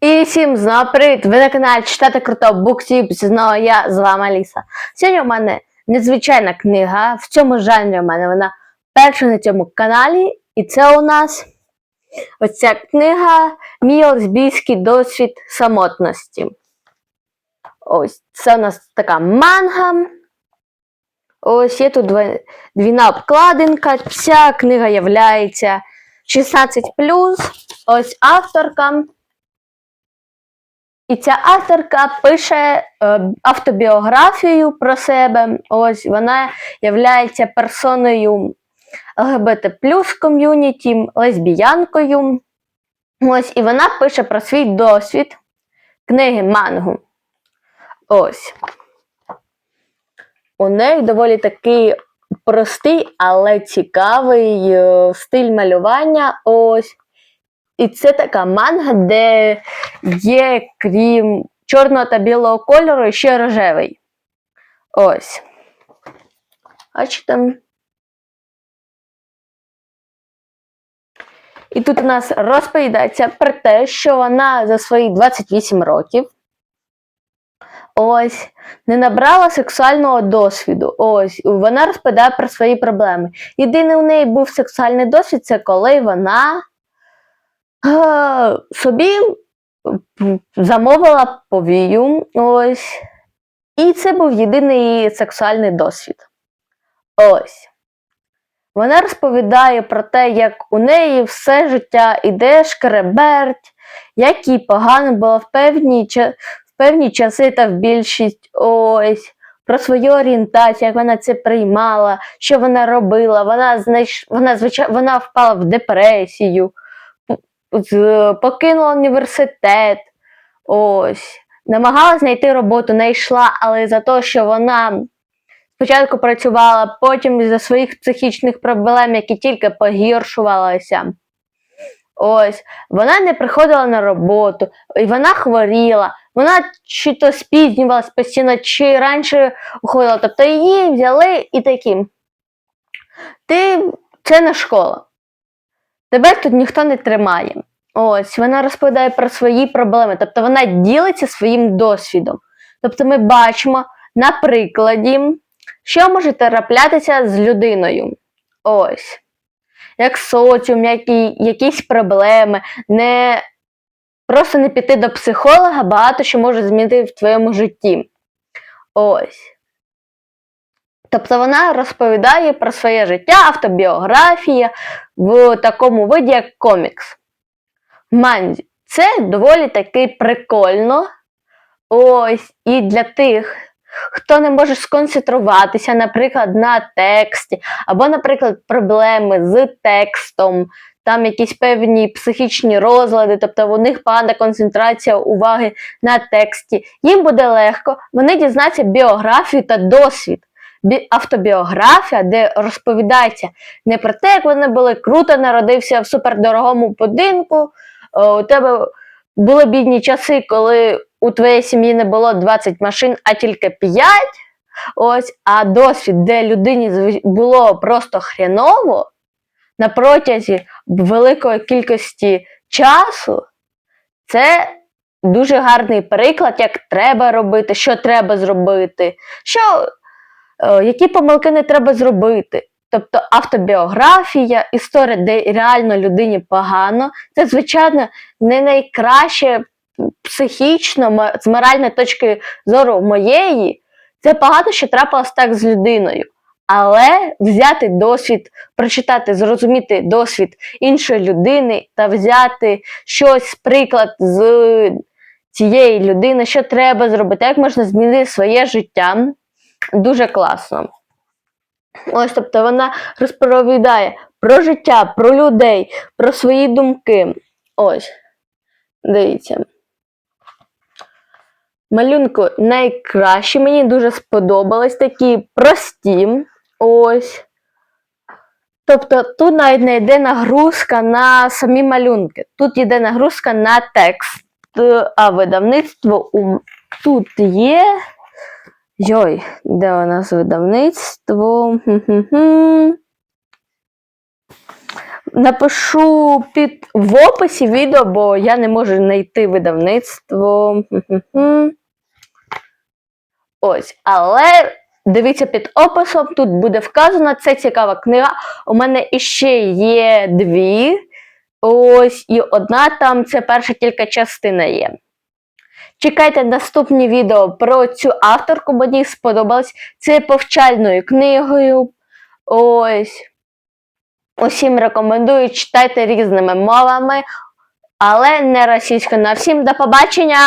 І всім знову привіт! Ви на каналі Читати Круто Буктюб. Знову я з вами Аліса. Сьогодні у мене незвичайна книга. В цьому жанрі у мене вона перша на цьому каналі. І це у нас оця книга Мій лесбійський досвід самотності. Ось це у нас така манга. Ось є тут дві- двійна обкладинка. Ця книга являється 16. Ось авторка. І ця авторка пише е, автобіографію про себе. Ось вона є персоною ЛГБТ ком'юніті, лесбіянкою. Ось, і вона пише про свій досвід книги мангу. Ось. У неї доволі такий простий, але цікавий е, стиль малювання. Ось. І це така манга, де є, крім чорного та білого кольору, ще рожевий. Ось. Бачите? І тут у нас розповідається про те, що вона за свої 28 років ось не набрала сексуального досвіду. Ось вона розповідає про свої проблеми. Єдиний у неї був сексуальний досвід, це коли вона собі замовила повію. Ось. І це був єдиний сексуальний досвід. Ось. Вона розповідає про те, як у неї все життя іде шкереберть, як їй погано було в певні, в певні часи та в більшість ось. Про свою орієнтацію, як вона це приймала, що вона робила. Вона знайш... вона, звичай... вона впала в депресію, покинула університет. Ось. Намагалась знайти роботу, не йшла, але за те, що вона спочатку працювала, потім за своїх психічних проблем, які тільки погіршувалися. Ось, вона не приходила на роботу, і вона хворіла, вона чи то спізнювалась постійно, чи раніше уходила. Тобто її взяли і такі. Ти це не школа. Тебе тут ніхто не тримає. Ось, вона розповідає про свої проблеми, тобто вона ділиться своїм досвідом. Тобто ми бачимо на прикладі, що може траплятися з людиною. Ось. Як соціум, які, якісь проблеми, не просто не піти до психолога, багато що може змінити в твоєму житті. Ось. Тобто вона розповідає про своє життя, автобіографія в такому виді, як комікс. Манзі. Це доволі таки прикольно. Ось, і для тих, хто не може сконцентруватися, наприклад, на тексті, або, наприклад, проблеми з текстом, там якісь певні психічні розлади, тобто у них погана концентрація уваги на тексті. Їм буде легко, вони дізнаються біографію та досвід. Бі- автобіографія, де розповідається не про те, як вони були круто, народився в супердорогому будинку, у тебе були бідні часи, коли у твоєї сім'ї не було 20 машин, а тільки 5. Ось, а досвід, де людині було просто хреново на протязі великої кількості часу, це дуже гарний приклад, як треба робити, що треба зробити, що, е, які помилки не треба зробити. Тобто автобіографія, історія, де реально людині погано, це, звичайно, не найкраще психічно, з моральної точки зору моєї, це погано, що трапилось так з людиною. Але взяти досвід, прочитати, зрозуміти досвід іншої людини та взяти щось, приклад з цієї людини, що треба зробити, як можна змінити своє життя, дуже класно. Ось, тобто вона розповідає про життя, про людей, про свої думки. Ось. Дивіться. Малюнку найкращі, мені дуже сподобались такі прості. Ось. Тобто тут навіть не йде нагрузка на самі малюнки. Тут йде нагрузка на текст. А видавництво у... тут є. Йой, де у нас видавництво? Напишу під в описі відео, бо я не можу знайти видавництво. Ось, але дивіться під описом, тут буде вказано, це цікава книга. У мене іще є дві. Ось, і одна там, це перша тільки частина є. Чекайте наступні відео про цю авторку, мені сподобалось. Це повчальною книгою. Ось. Усім рекомендую, читайте різними мовами, але не російською. На всім до побачення!